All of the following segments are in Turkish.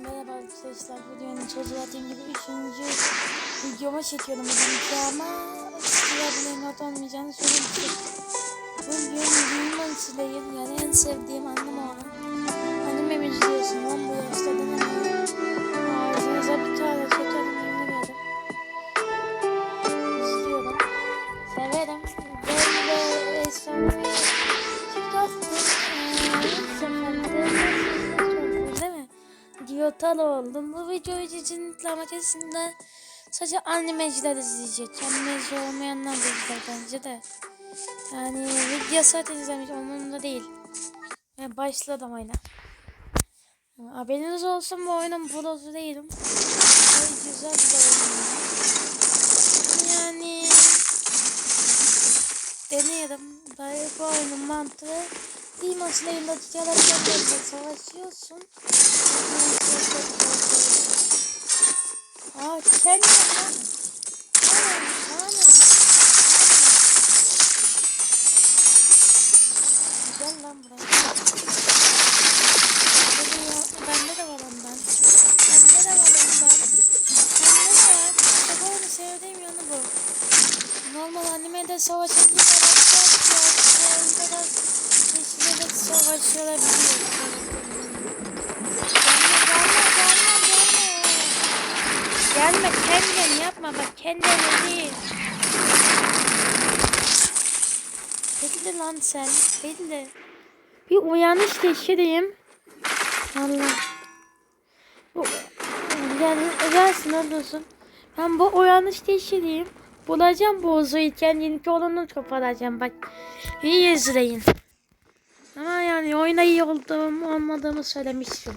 merhaba arkadaşlar. Videonun sözü verdiğim gibi üçüncü videoma çekiyorum bugünkü ama sizlerle not olmayacağını söylemiştim. Bugün Demon Slayer yani en sevdiğim annem olan anime mi izliyorsun lan bu yaşta denemiyorum. Diyotal oldum. Bu video için ama kesinlikle sadece animeciler izleyecek. Animeci olmayanlar da izler bence de. Yani video zaten izlemiş umurumda değil. Yani başladım oyuna. Haberiniz olsun bu oyunun prosu değilim. Böyle güzel bir oyun. Yani deneyelim. Böyle bu oyunun mantığı Demon Slayer'daki karakterlerle savaşıyorsun. Aa kendi. Gel lan buraya. Bende de var ondan. Bende de var ondan. Bende de var. Bu oyunu sevdiğim yanı bu. Normal animede savaşan bir karakter var. Oyunda da seçilerek Gelme gelme gelme gelme. Gelme kendin yapma bak kendin değil. Belli lan sen belli. Bir uyanış geçireyim. Allah. Bu, gel, gelsin oradasın. Ben bu uyanış geçireyim. Bulacağım bu uzuyu kendini kolunu koparacağım bak. İyi izleyin. Yani oyuna iyi olduğum olmadığımı söylemiştim.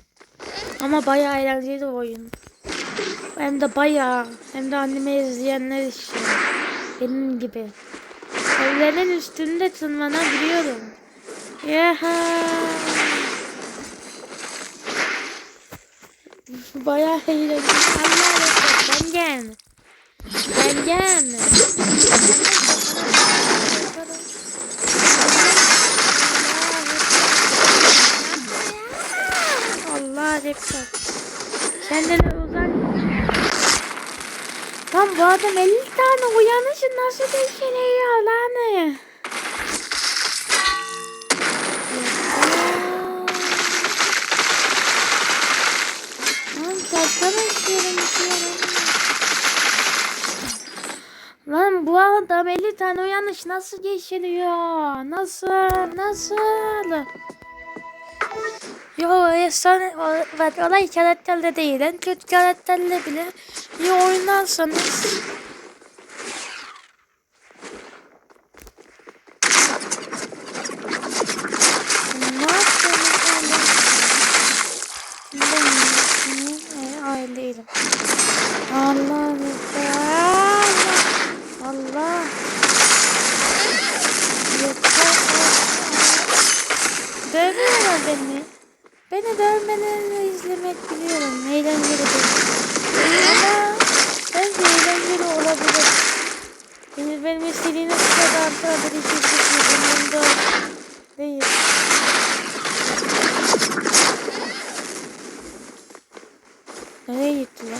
Ama bayağı eğlenceli oyun. Hem de bayağı hem de anime izleyenler için. Benim gibi. Evlerin üstünde tırmanabiliyorum. Yaha. Bayağı eğlenceli. Allah ben gelme. Ben gelme. Reptar. Kendine uzak. Lan bu adam 50 tane uyanışı nasıl düşünüyor lan? Lan kalkana istiyorum istiyorum. Lan bu adam 50 tane uyanış nasıl geçiriyor? Nasıl? Nasıl? Yo efsane olay karakterle değil. En kötü karakterle bile iyi oynarsanız. Allah Allah. Allah. Yeter. Dövüyorlar beni. Beni dövmelerini izlemek biliyorum. Eğlenceli değil. Ama bence eğlenceli olabilir. Benim, benim istediğiniz kadar tabii ki bunda değil. Nereye gitti lan?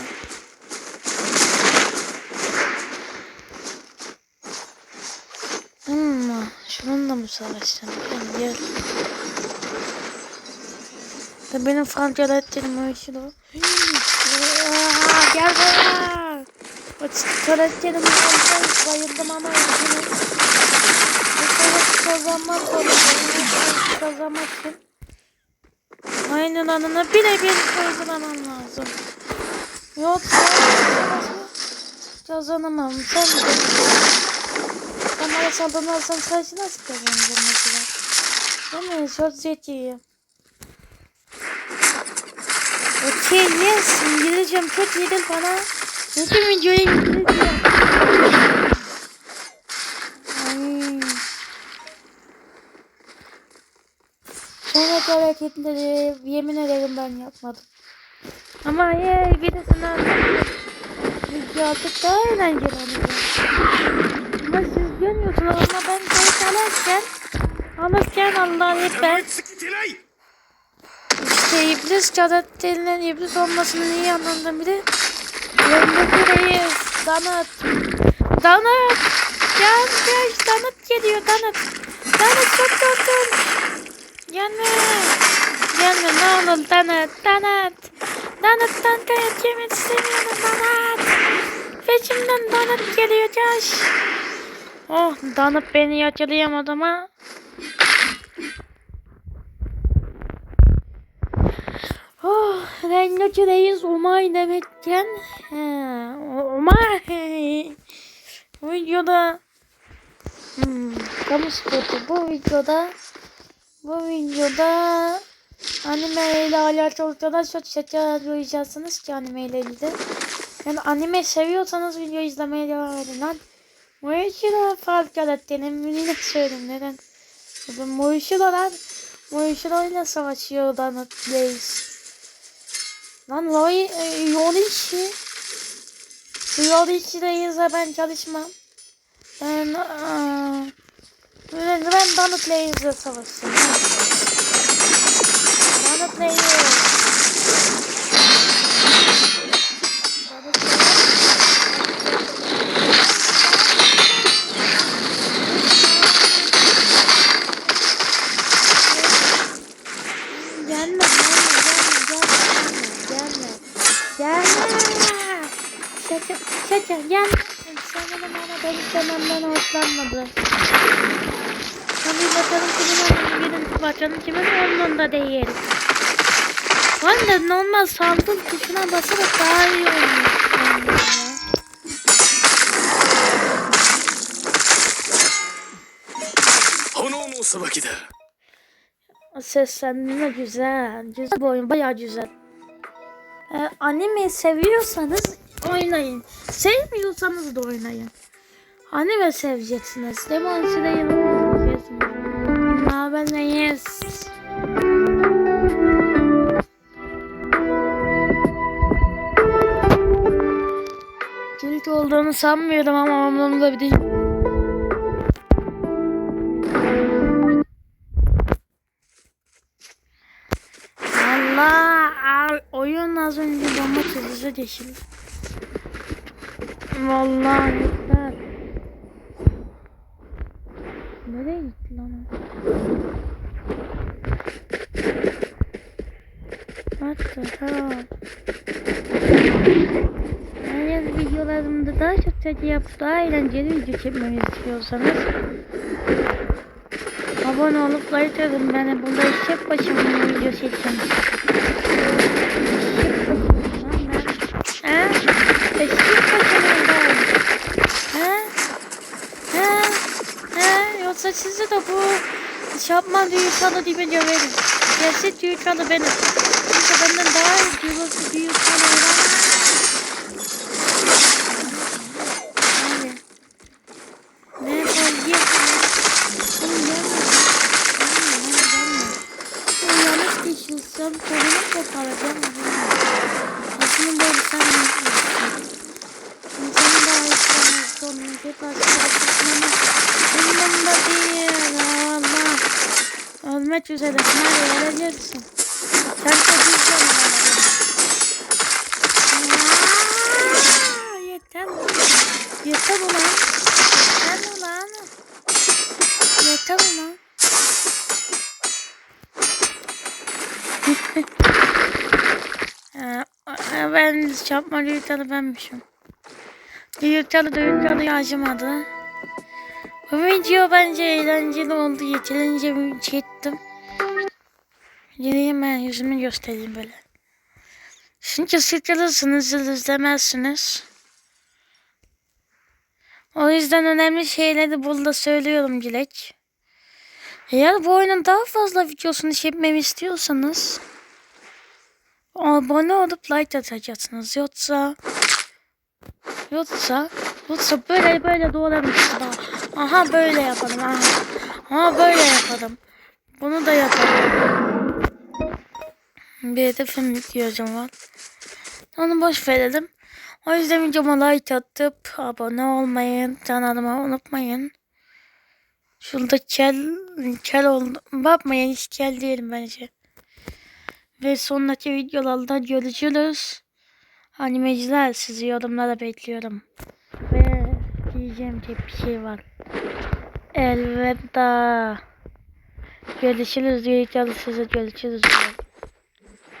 Hmm, şununla mı savaşacağım? Gel. Da benim işi de o. Aa, Gel buraya. O Fransız bayıldım ama öğretmenim. Bu savaşı kazanmak zorundayım. Kazanmak için. Aynen anına birebir uygulamam lazım. Yoksa kazanamam. Sen de. Ben bana saldırmazsan karşı nasıl kazanacağım mesela? Değil mi? Çok zekiyim. Okey yes. İngilizcem çok iyidir bana. Bütün videoyu İngilizce. Sonraki hareketleri yemin ederim ben yapmadım. Ama ye birisinden video artık daha eğlenceli olacak. Ama siz görmüyorsunuz ama ben kayıt alırken alırken Allah hep ben şey iblis cadet denilen iblis olmasının iyi anlamda bir de yanındaki reis danat. Danat. Gel gel. Danat geliyor danat. Danat çok korktum gelme. Gelme ne olur danat danat. Danat danat yemek istemiyorum danat. Peşimden danat geliyor caş. Oh danat beni yakalayamadım ha Oh, Rengoku Reis Umay demekken he, Umay bu videoda hmm, kamu spotu bu videoda bu videoda anime ile alakalı kadar çok şeker duyacaksınız ki anime ile ilgili. Yani anime seviyorsanız video izlemeye devam edin lan. Moishiro fark karakterim yine söyleyeyim neden. Moishiro lan Moishiro ile savaşıyor Donut Blaze. Lan Roy, e, Yorishi. Yorishi değilse ben çalışmam. Ben, aa, ben, Donut Blaze'le savaşacağım. Donut Blaze. Şaka, şaka, gelme. Sen de bana benim dememden hoşlanmadı. Hadi bakalım kimin onun gidin bakalım kimin umrunda değil. Ben de normal saldım tuşuna basarak daha iyi oynuyor. Seslendirme güzel. Güzel bu oyun bayağı güzel. Ee, anime seviyorsanız oynayın. Sevmiyorsanız da oynayın. Anime seveceksiniz. Demon Slayer'ı seveceksiniz. Ne haber ne yes. Türk olduğunu sanmıyorum ama umurumda bir değil. Allah oyun az önce bomba çözücü geçildi. Vallahi yeter. Nereye gitti lan? What the hell? Eğer videolarımda daha çok çeki yapıp daha eğlenceli video çekmemi istiyorsanız abone olup like atın. Ben burada tek başıma video çekeceğim. Yoksa sizi de bu şapma büyük halı gibi döverim. Gerçek büyük halı benim. Çünkü benden daha iyi büyük, büyük halı olamaz. Hadi. Ne yapalım? Oğlum gelme. Gelme, gelme, gelme. Ya yanlış geçiyorsam kolunu koparacağım. Aslında böyle sen ne yapıyorsun? İnsanı daha tekrar çıkartırsın ama umurumda değil. Allah. Ölmek üzeresin. Hadi öleceksin. Sen çok üzülme bana. Yeter ulan. Yeter ulan. Yeter ulan. Yeter ulan. Ee, ben çarpma yurtalı benmişim. Yurtalı da yurtalı acımadı. Bu video bence eğlenceli oldu. Yeterince çektim. Gideyim ben yüzümü göstereyim böyle. Çünkü sıkılırsınız, izlemezsiniz. O yüzden önemli şeyleri burada söylüyorum Dilek. Eğer bu oyunun daha fazla videosunu çekmemi istiyorsanız abone olup like atacaksınız. Yoksa yoksa yoksa böyle böyle daha. Aha böyle yapalım. Aha. aha böyle yapalım. Bunu da yapalım. Bir hedefim ihtiyacım var. Onu boş verelim. O yüzden videoma like atıp abone olmayı, kanalıma unutmayın. Şurada kel, kel oldu. Bakmayın hiç kel değilim bence. Ve sonraki videolarda görüşürüz. Animeciler sizi yorumlara bekliyorum. Ve diyeceğim tek bir şey var. Elveda. Görüşürüz videoda sizi görüşürüz.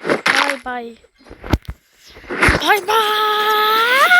Bay bay. Bay bay.